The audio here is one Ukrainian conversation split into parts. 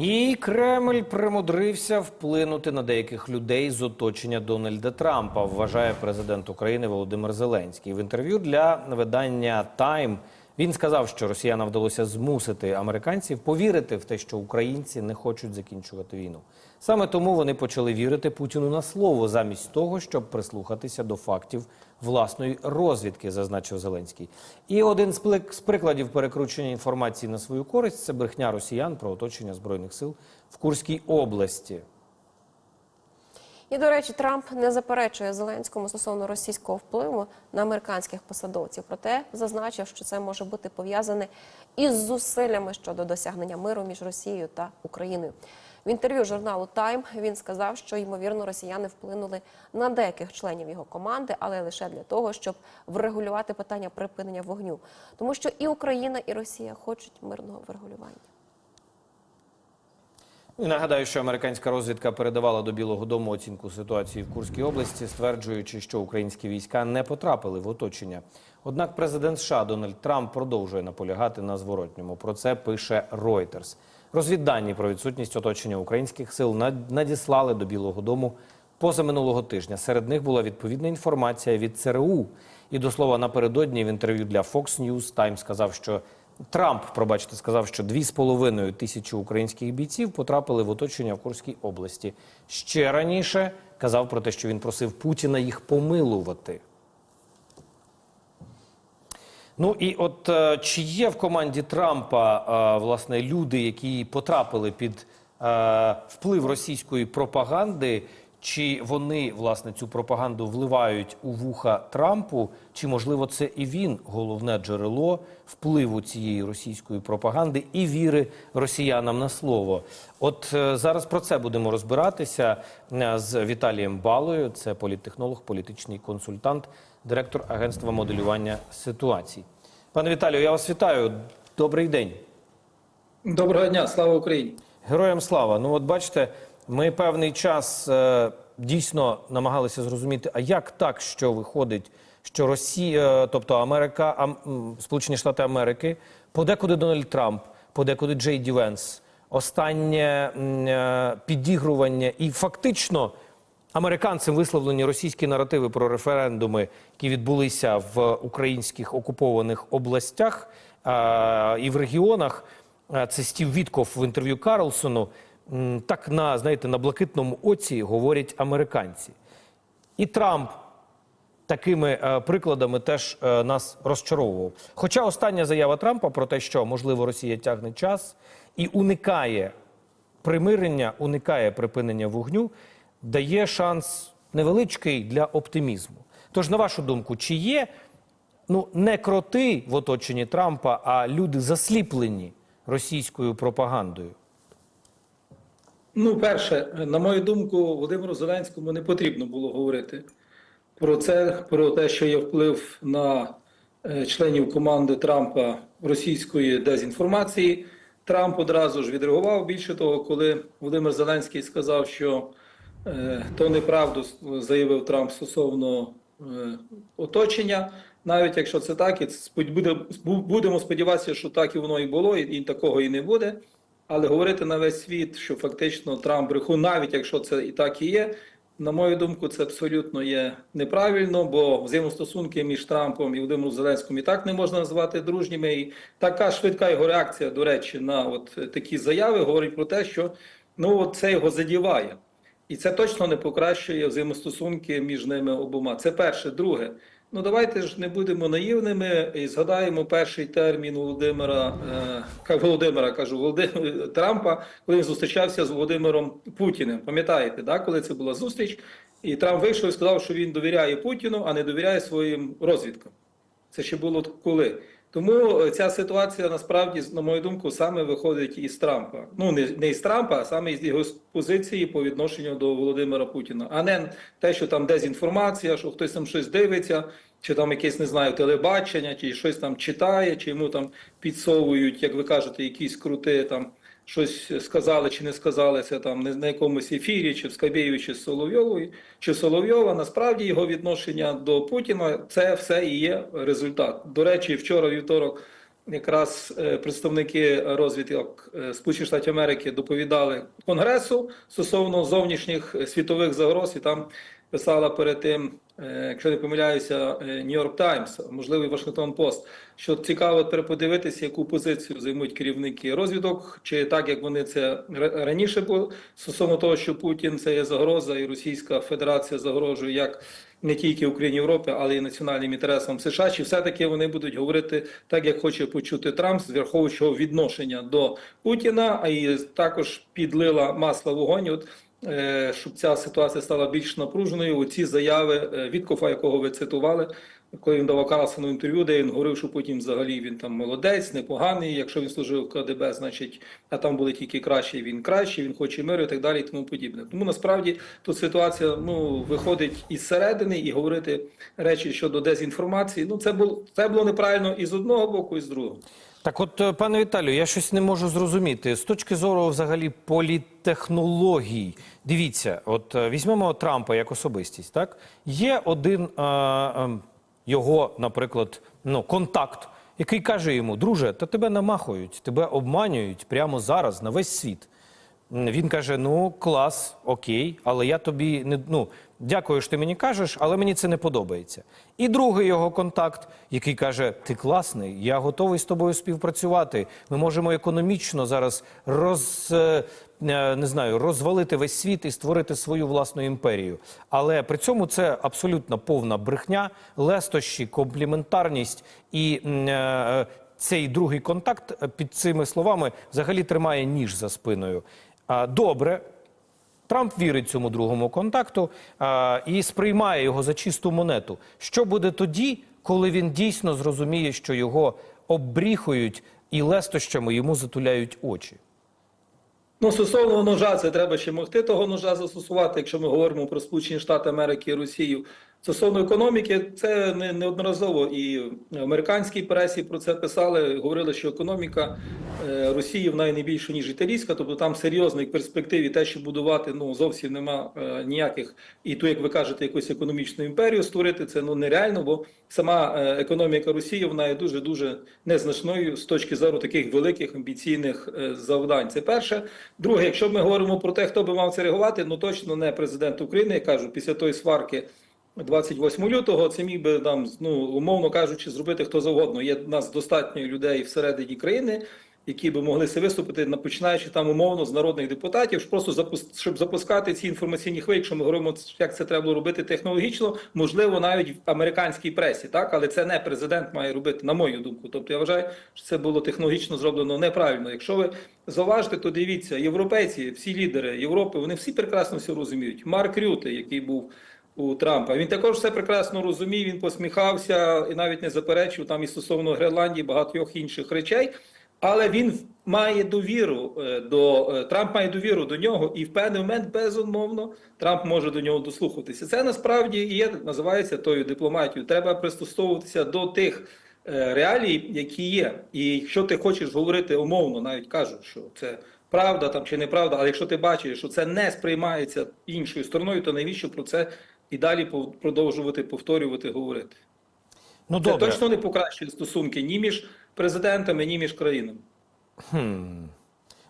І Кремль примудрився вплинути на деяких людей з оточення Дональда Трампа, вважає президент України Володимир Зеленський. В інтерв'ю для видання Тайм він сказав, що росіянам вдалося змусити американців повірити в те, що українці не хочуть закінчувати війну. Саме тому вони почали вірити Путіну на слово, замість того, щоб прислухатися до фактів власної розвідки, зазначив Зеленський. І один з прикладів перекручення інформації на свою користь це брехня росіян про оточення збройних сил в Курській області. І, до речі, Трамп не заперечує Зеленському стосовно російського впливу на американських посадовців. Проте зазначив, що це може бути пов'язане із зусиллями щодо досягнення миру між Росією та Україною. В інтерв'ю журналу Тайм він сказав, що ймовірно росіяни вплинули на деяких членів його команди, але лише для того, щоб врегулювати питання припинення вогню, тому що і Україна, і Росія хочуть мирного врегулювання. Нагадаю, що американська розвідка передавала до Білого Дому оцінку ситуації в Курській області, стверджуючи, що українські війська не потрапили в оточення. Однак президент США Дональд Трамп продовжує наполягати на зворотньому. Про це пише Reuters. Розвіддані про відсутність оточення українських сил над- надіслали до Білого Дому позаминулого тижня. Серед них була відповідна інформація від ЦРУ. І до слова, напередодні в інтерв'ю для Fox News Times сказав, що Трамп, пробачте, сказав, що 2,5 тисячі українських бійців потрапили в оточення в Курській області. Ще раніше казав про те, що він просив Путіна їх помилувати. Ну і от е, чи є в команді Трампа е, власне люди, які потрапили під е, вплив російської пропаганди, чи вони власне цю пропаганду вливають у вуха Трампу, чи можливо це і він головне джерело впливу цієї російської пропаганди і віри росіянам на слово? От зараз про це будемо розбиратися з Віталієм Балою. Це політтехнолог, політичний консультант, директор агентства моделювання ситуацій. Пане Віталію, я вас вітаю. Добрий день. Доброго дня, слава Україні. Героям слава. Ну, от бачите, ми певний час е, дійсно намагалися зрозуміти, а як так, що виходить, що Росія, тобто Америка, ам, м, Сполучені Штати Америки, подекуди Дональд Трамп, подекуди Джей Ді Венс, останнє м, е, підігрування і фактично. Американцям висловлені російські наративи про референдуми, які відбулися в українських окупованих областях е, і в регіонах. Це Стів Вітков в інтерв'ю Карлсону. Так на знаєте, на блакитному оці говорять американці. І Трамп такими е, прикладами теж е, нас розчаровував. Хоча остання заява Трампа про те, що можливо Росія тягне час і уникає примирення, уникає припинення вогню, дає шанс невеличкий для оптимізму. Тож, на вашу думку, чи є ну не кроти в оточенні Трампа, а люди засліплені російською пропагандою? Ну, перше, на мою думку, Володимиру Зеленському не потрібно було говорити про це, про те, що є вплив на е, членів команди Трампа російської дезінформації. Трамп одразу ж відреагував. Більше того, коли Володимир Зеленський сказав, що то неправду заявив Трамп стосовно е, оточення. Навіть якщо це так, і будемо сподіватися, що так і воно і було, і, такого і не буде. Але говорити на весь світ, що фактично Трамп брехун, навіть якщо це і так і є, на мою думку, це абсолютно є неправильно, бо взаємостосунки між Трампом і Володимиром Зеленським і так не можна назвати дружніми. І така швидка його реакція, до речі, на от такі заяви говорить про те, що ну от це його задіває. І це точно не покращує взаємостосунки між ними обома. Це перше. Друге, ну давайте ж не будемо наївними і згадаємо перший термін Володимира е, Володимира, кажу, Володимира Трампа, коли він зустрічався з Володимиром Путіним. Пам'ятаєте, да, коли це була зустріч? І Трамп вийшов і сказав, що він довіряє Путіну, а не довіряє своїм розвідкам. Це ще було коли. Тому е, ця ситуація насправді, на мою думку, саме виходить із Трампа. Ну не, не із Трампа, а саме із його позиції по відношенню до Володимира Путіна, а не те, що там дезінформація, що хтось там щось дивиться, чи там якесь не знаю телебачення, чи щось там читає, чи йому там підсовують, як ви кажете, якісь крути там. Щось сказали чи не сказали це там не на якомусь ефірі, чи в Скабєєві, чи з Соловйовою, чи Соловйова. Насправді його відношення до Путіна це все і є результат. До речі, вчора вівторок якраз е, представники розвідок е, Сполучених Штатів Америки доповідали Конгресу стосовно зовнішніх е, світових загроз, і там писала перед тим, е, якщо не помиляюся, Нью-Йорк Таймс, можливо, Вашингтон Пост. Що цікаво тепер подивитися, яку позицію займуть керівники розвідок, чи так як вони це раніше було стосовно того, що Путін це є загроза, і Російська Федерація загрожує як не тільки Україні Європи, але й національним інтересам США. Чи все-таки вони будуть говорити так, як хоче почути Трамп, з враховуючого відношення до Путіна, а і також підлила масло вогонь. От щоб ця ситуація стала більш напруженою. Оці заяви е, Віткофа, якого ви цитували, коли він давав Карлсону інтерв'ю, де він говорив, що Путін взагалі він там молодець, непоганий. Якщо він служив в КДБ, значить, а там були тільки кращі, він кращий, він хоче миру і так далі, і тому подібне. Тому насправді тут ситуація ну виходить із середини і говорити речі щодо дезінформації. Ну це було це було неправильно і з одного боку, і з другого. Так, от, е, пане Віталію, я щось не можу зрозуміти. З точки зору взагалі політтехнологій, дивіться, от е, візьмемо Трампа як особистість, так? Є один е, е, його, наприклад, ну, контакт, який каже йому: друже, та тебе намахують, тебе обманюють прямо зараз на весь світ. Він каже: ну клас, окей, але я тобі не ну дякую, що ти мені кажеш, але мені це не подобається. І другий його контакт, який каже: Ти класний, я готовий з тобою співпрацювати. Ми можемо економічно зараз роз е, е, не знаю, розвалити весь світ і створити свою власну імперію. Але при цьому це абсолютно повна брехня, лестощі, компліментарність і. е, цей другий контакт під цими словами взагалі тримає ніж за спиною. Добре, Трамп вірить цьому другому контакту а, і сприймає його за чисту монету. Що буде тоді, коли він дійсно зрозуміє, що його оббріхують і лестощами йому затуляють очі? Ну, стосовно ножа, це треба ще могти того ножа застосувати, якщо ми говоримо про Сполучені Штати Америки і Росію. Стосовно економіки, це не неодноразово і американській пресі про це писали. Говорили, що економіка е, Росії вона не більше ніж італійська, тобто там серйозно і перспективі те, що будувати ну зовсім нема е, ніяких. І ту, як ви кажете, якусь економічну імперію створити це ну нереально, бо сама е, економіка Росії вона є дуже дуже незначною з точки зору таких великих амбіційних завдань. Це перше. Друге, якщо ми говоримо про те, хто би мав це реагувати, ну точно не президент України. Я кажу, після тої сварки 28 лютого, це міг би нам, ну умовно кажучи, зробити хто завгодно. Є нас достатньо людей всередині країни, які би могли себе виступити, на- починаючи там умовно з народних депутатів, просто запус- щоб запускати ці інформаційні хвилі, якщо ми говоримо, як це треба робити технологічно, можливо, навіть в американській пресі, так але це не президент має робити, на мою думку. Тобто я вважаю, що це було технологічно зроблено неправильно. Якщо ви зауважите, то дивіться, європейці, всі лідери Європи, вони всі прекрасно все розуміють. Марк Рюте, який був у Трампа. Він також все прекрасно розумів. Він посміхався і навіть не заперечив там і стосовно Гренландії, багатьох інших речей. Але він має довіру е, до е, Трамп має довіру до нього, і в певний момент безумовно Трамп може до нього дослухатися. Це насправді і є називається тою дипломатією. Треба пристосовуватися до тих е, реалій, які є. І якщо ти хочеш говорити умовно, навіть кажуть, що це правда там чи неправда, але якщо ти бачиш, що це не сприймається іншою стороною, то навіщо про це і далі продовжувати повторювати, говорити? Ну Це добре. точно не покращує стосунки ні між президентами, ні між країнами.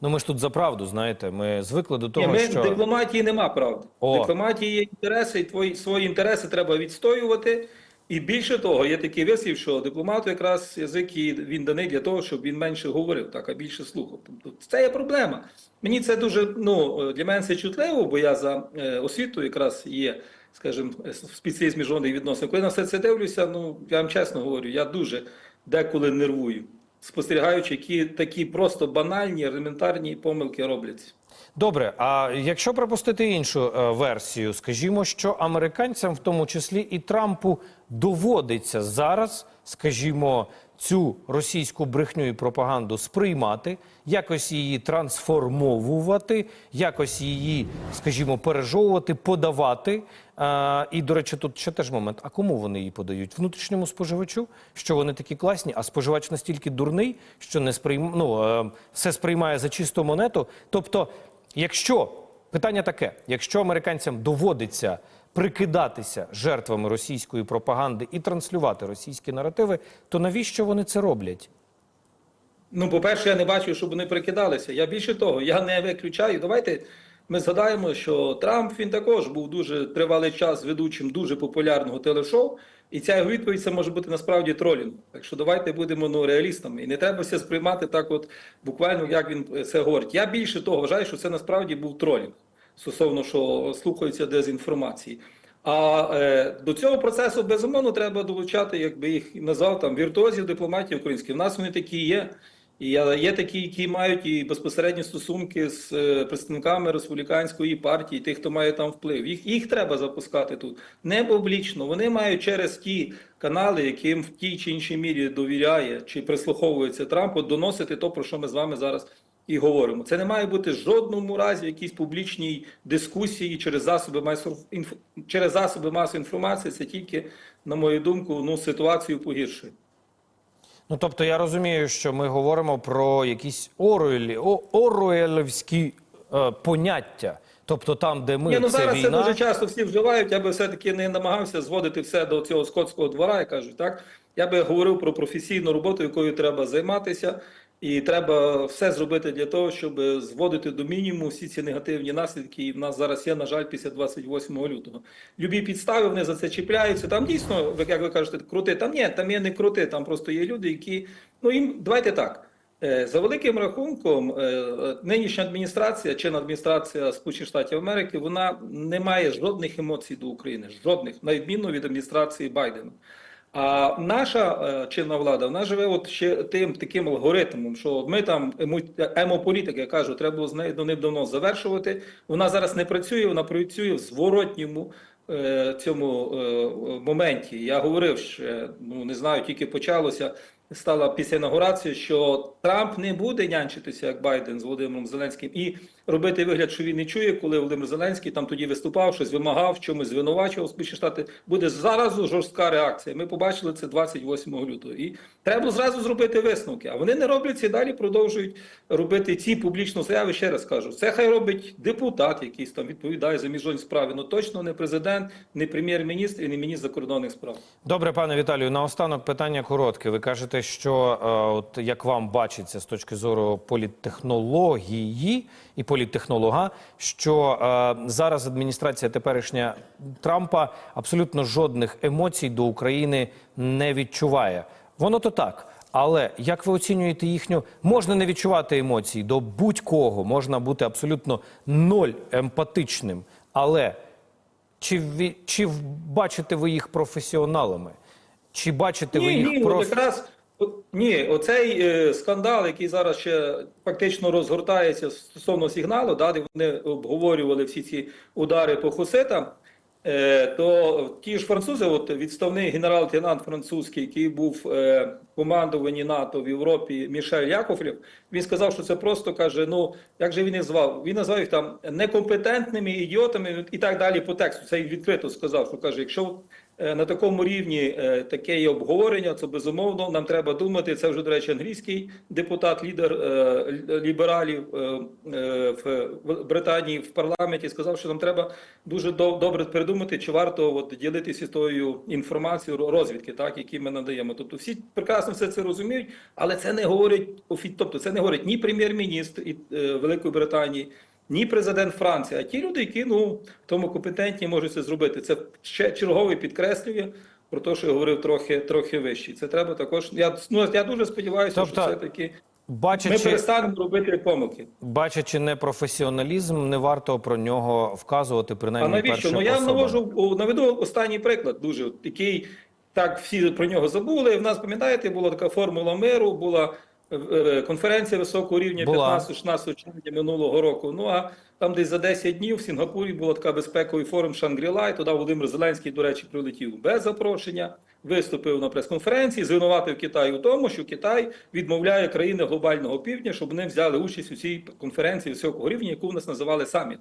Ну ми ж тут за правду, знаєте. Ми звикли до того, Ні, ми, що дипломатії нема правди. О. Дипломатії є інтереси, і твої свої інтереси треба відстоювати. І більше того, є такий вислів, що дипломату якраз язик і він даний для того, щоб він менше говорив, так, а більше слухав. Тобто це є проблема. Мені це дуже ну для мене це чутливо, бо я за е, освіту якраз є, скажімо, спеціаліст міжнародних відносин. Коли на все це дивлюся, ну я вам чесно говорю, я дуже деколи нервую, спостерігаючи, які такі просто банальні, елементарні помилки робляться. Добре, а якщо припустити іншу е, версію, скажімо, що американцям, в тому числі і Трампу, доводиться зараз, скажімо, цю російську брехню і пропаганду сприймати, якось її трансформовувати, якось її, скажімо, пережовувати, подавати. Е, і, до речі, тут ще теж момент: а кому вони її подають? Внутрішньому споживачу, що вони такі класні, а споживач настільки дурний, що не сприйм... ну, е, все сприймає за чисту монету. Тобто, якщо питання таке, якщо американцям доводиться прикидатися жертвами російської пропаганди і транслювати російські наративи, то навіщо вони це роблять? Ну, по-перше, я не бачу, щоб вони прикидалися. Я більше того, я не виключаю. Давайте ми згадаємо, що Трамп він також був дуже тривалий час ведучим дуже популярного телешоу, і ця його відповідь це може бути насправді тролінг. Так що давайте будемо ну, реалістами. І не треба все сприймати так, от буквально як він це говорить. Я більше того вважаю, що це насправді був тролінг стосовно що слухаються дезінформації. А е, до цього процесу безумовно треба долучати, якби їх назвав там віртуозів дипломатії українських. У нас вони такі є. І є такі, які мають і безпосередні стосунки з е, представниками республіканської партії, тих, хто має там вплив. Їх, їх треба запускати тут не публічно. Вони мають через ті канали, яким в тій чи іншій мірі довіряє чи прислуховується Трамп, от доносити то, про що ми з вами зараз і говоримо. Це не має бути жодному разі якійсь публічній дискусії через засоби масової інф... через засоби масової інформації. Це тільки, на мою думку, ну ситуацію погіршує. Ну тобто я розумію, що ми говоримо про якісь Оруелі, оруелівські е, поняття. Тобто там, де ми Ні, ну це зараз це дуже часто всі вживають. Я би все-таки не намагався зводити все до цього скотського двора, як кажуть, так? Я би говорив про професійну роботу, якою треба займатися, і треба все зробити для того, щоб зводити до мінімуму всі ці негативні наслідки. І в нас зараз є, на жаль, після 28 лютого. Любі підстави вони за це чіпляються. Там дійсно, як ви кажете, крути. Там ні, там є не крути, там просто є люди, які ну їм давайте так. Е, За великим рахунком, е, нинішня адміністрація, чинна адміністрація Сполучених Штатів Америки, вона не має жодних емоцій до України, жодних, на відміну від адміністрації Байдена. А наша е, чинна влада вона живе от ще тим таким алгоритмом, що ми там емо, емополітика, я кажу, треба було з нею давно завершувати. Вона зараз не працює, вона працює в зворотньому е, цьому е, моменті. Я говорив ще, ну не знаю, тільки почалося. Стала після інаугурації, що Трамп не буде нянчитися як Байден з Володимиром Зеленським і робити вигляд, що він не чує, коли Володимир Зеленський там тоді виступав, щось вимагав, чомусь звинувачував Сполучені Штати. Буде зараз жорстка реакція. Ми побачили це 28 лютого. І треба зразу зробити висновки. А вони не роблять і далі продовжують робити ці публічно заяви. Ще раз кажу, це хай робить депутат, якийсь там відповідає за міжнародні справи. Ну точно не президент, не прем'єр-міністр і не міністр закордонних справ. Добре, пане Віталію, наостанок питання коротке. Ви кажете, що е, от як вам бачиться з точки зору політтехнології і політтехнолога, що е, зараз адміністрація теперішня Трампа абсолютно жодних емоцій до України не відчуває. Воно то так. Але як ви оцінюєте їхню, можна не відчувати емоцій до будь-кого, можна бути абсолютно ноль емпатичним. Але чи, ви, чи бачите ви їх професіоналами? Чи бачите ви їх ні, проф... якраз ні, оцей е, скандал, який зараз ще фактично розгортається стосовно сигналу, да, де вони обговорювали всі ці удари по хуситам, е, то ті ж французи, от відставний генерал-лейтенант французький, який був е, командуванні НАТО в Європі, Мішель Яковлєв, він сказав, що це просто каже: ну як же він їх звав? Він назвав їх там некомпетентними ідіотами і так далі по тексту. Це відкрито сказав, що каже, якщо на такому рівні е, таке є обговорення, це безумовно нам треба думати. Це вже, до речі, англійський депутат, лідер е, лібералів е, е, в Британії в парламенті сказав, що нам треба дуже добре передумати, чи варто от ділитися тою інформацією розвідки, так які ми надаємо. Тобто всі прекрасно все це розуміють, але це не говорить тобто це не говорить ні прем'єр-міністр е, Великої Британії. Ні, президент Франції, а ті люди, які ну тому компетентні можуть це зробити. Це ще черговий підкреслює про те, що я говорив трохи трохи вище. Це треба також. Я ну я дуже сподіваюся, Тобто, що все таки ми бачачи, перестанемо робити помилки. бачачи непрофесіоналізм, не варто про нього вказувати, А принаймні навіщо? Ну я навожу наведу останній приклад, дуже який так всі про нього забули. В нас пам'ятаєте, була така формула миру, була конференція високого рівня Була. 15-16 червня минулого року. Ну а там десь за 10 днів в Сінгапурі була така безпековий форум Шангріла, і туди Володимир Зеленський, до речі, прилетів без запрошення. Виступив на прес-конференції, звинуватив Китай у тому, що Китай відмовляє країни глобального півдня, щоб вони взяли участь у цій конференції високого рівня, яку в нас називали саміт.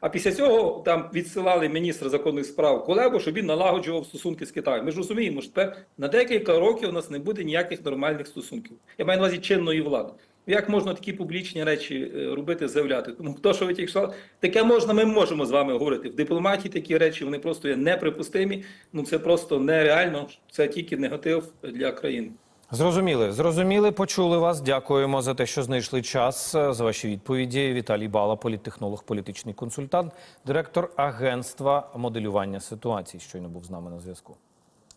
А після цього там відсилали міністра законних справ Кулебу, щоб він налагоджував стосунки з Китаєм. Ми ж розуміємо, що тепер на декілька років у нас не буде ніяких нормальних стосунків. Я маю на увазі чинної влади. Як можна такі публічні речі е, робити, заявляти? Тому хто що ви тільки таке можна, ми можемо з вами говорити. В дипломатії такі речі вони просто є неприпустимі. Ну це просто нереально. Це тільки негатив для країни. Зрозуміли, зрозуміли, почули вас. Дякуємо за те, що знайшли час е, за ваші відповіді. Віталій Бала, політтехнолог, політичний консультант, директор агентства моделювання ситуацій. Щойно був з нами на зв'язку.